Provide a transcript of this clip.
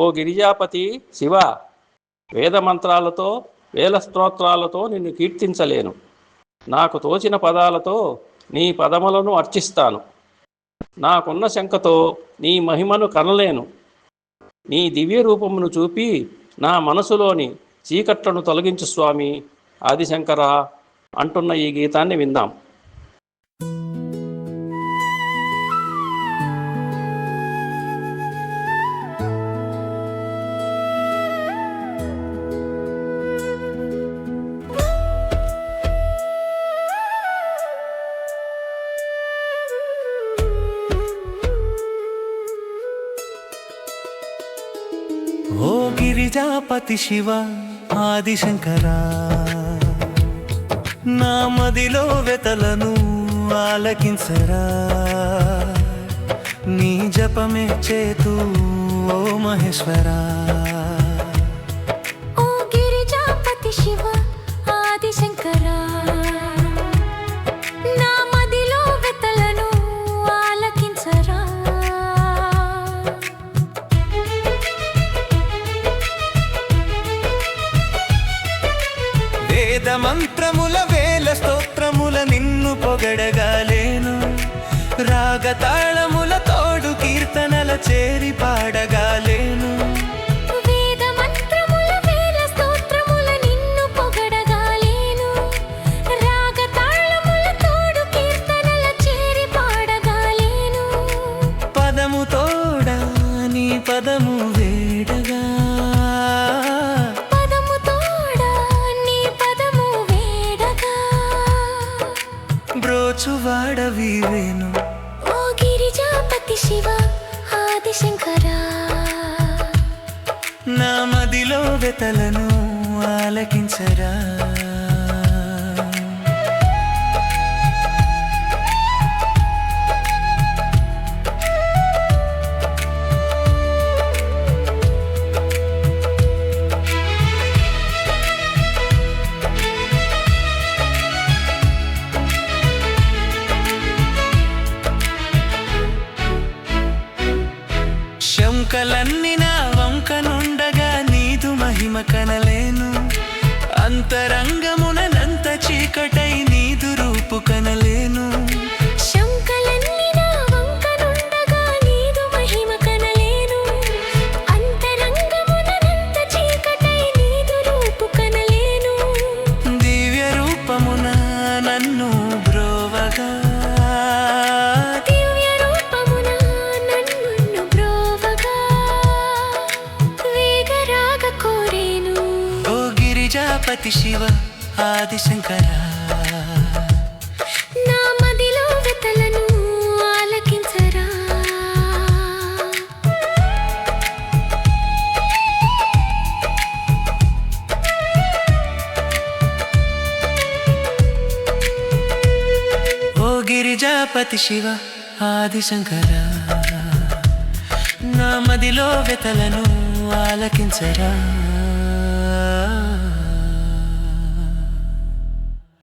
ఓ గిరిజాపతి శివ వేద మంత్రాలతో వేల స్తోత్రాలతో నిన్ను కీర్తించలేను. నాకు తోచిన పదాలతో నీ పదములను అర్చిస్తాను. నాకున్న శంకతో నీ మహిమను కనలేను. నీ దివ్య రూపమును చూపి నా మనసులోని చీకట్లను తొలగించు స్వామి. ఆదిశంకర అంటున్న ఈ గీతాన్ని విందాం. ఓ గిరిజాపతి శివ ఆదిశంకరా నా మదిలో వెతలను ఆలకించరా. నీ జపమే చేతు ఓ మహేశ్వరా. వేద మంత్రముల వేల స్తోత్రముల నిన్ను పొగడగాలేను. రాగతాళముల తోడు కీర్తనల చేరి పాడగాలేను. బ్రోచువాడ వీరేను ఓ గిరిజాపతి శివ ఆదిశంకరా నా మదిలో వెతలను ఆలకించరా. శంకలన్ని నా వంకనుండగా నీదు మహిమ కనలేను. అంతరంగము గిరిజాపతి శివ ఆదిశంకరా. నా మదిలో వెతలను ఆలకించరా. ఓ గిరిజాపతి శివ ఆదిశంకరా. నా మదిలో వెతలను ఆలకించరా.